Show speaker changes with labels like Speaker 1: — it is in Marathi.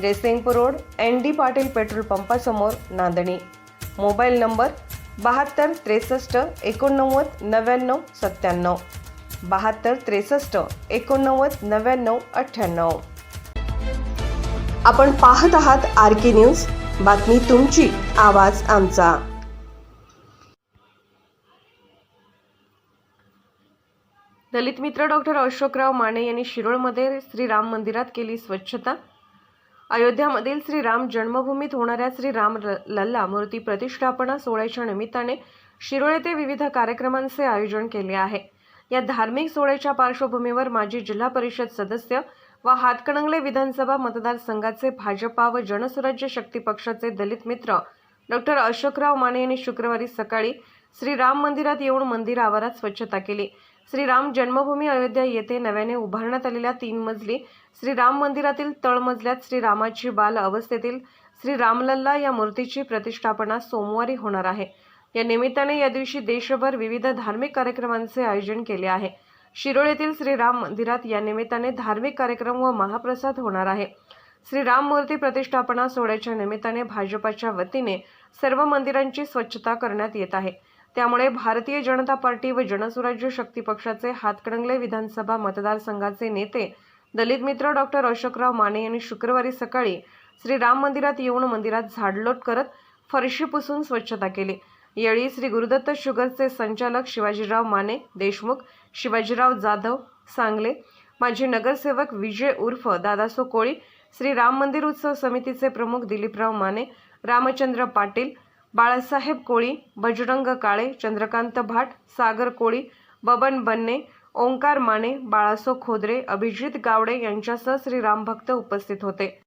Speaker 1: Jaysingpur road N D Patil petrol पंपासमोर Nandani. Mobile number बहात्तर त्रेसष्ट एकोणनव्वद नव्याण्णव सत्त्याण्णव. बहात्तर त्रेसष्ट एकोणनव्वद नव्याण्णव अठ्ठ्याण्णव. आपण पाहत आहात आर के न्यूज. बातमी तुमची आवाज आमचा. दलित मित्र डॉक्टर अशोकराव माने यांनी शिरोळमध्ये श्रीराम मंदिरात केली स्वच्छता. अयोध्यामधील श्रीराम जन्मभूमीत होणाऱ्या श्रीराम लल्ला मूर्ती प्रतिष्ठापना सोहळ्याच्या निमित्ताने शिरोळ येथे विविध कार्यक्रमांचे आयोजन केले आहे. या धार्मिक सोहळ्याच्या पार्श्वभूमीवर माजी जिल्हा परिषद सदस्य व हातकणंगले विधानसभा मतदारसंघाचे भाजपा व जनसुराज्य शक्ती पक्षाचे दलित मित्र डॉक्टर अशोकराव माने यांनी शुक्रवारी सकाळी श्रीराम मंदिरात येऊन मंदिर आवारात स्वच्छता केली. श्रीराम जन्मभूमी अयोध्या येथे नव्याने उभारण्यात आलेल्या तीन मजली श्रीराम मंदिरातील तळमजल्यात श्रीरामाची बाल अवस्थेतील श्रीरामलल्ला या मूर्तीची प्रतिष्ठापना सोमवारी होणार आहे. या निमित्ताने या दिवशी देशभर विविध धार्मिक कार्यक्रमांचे आयोजन केले आहे. शिरोळ येथील श्रीराम मंदिरात या निमित्ताने धार्मिक कार्यक्रम व महाप्रसाद होणार आहे. श्रीराम मूर्ती प्रतिष्ठापना सोहळ्याच्या निमित्ताने भाजपाच्या वतीने सर्व मंदिरांची स्वच्छता करण्यात येत आहे. त्यामुळे भारतीय जनता पार्टी व जनसुराज्य शक्ती पक्षाचे हातकणंगले विधानसभा मतदारसंघाचे नेते दलित मित्र डॉक्टर अशोकराव माने यांनी शुक्रवारी सकाळी श्रीराम मंदिरात येऊन मंदिरात झाडलोट करत फरशी पुसून स्वच्छता केली. यावेळी श्री गुरुदत्त शुगरचे संचालक शिवाजीराव माने देशमुख शिवाजीराव जाधव सांगले माजी नगरसेवक विजय उर्फ दादासो कोळी श्री राम मंदिर उत्सव समितीचे प्रमुख दिलीपराव माने रामचंद्र पाटील बाळासाहेब कोळी बजरंग काळे चंद्रकांत भाट सागर कोळी बबन बन्ने ओंकार माने बाळासो खोदरे अभिजित गावडे यांच्यासह श्री रामभक्त उपस्थित होते.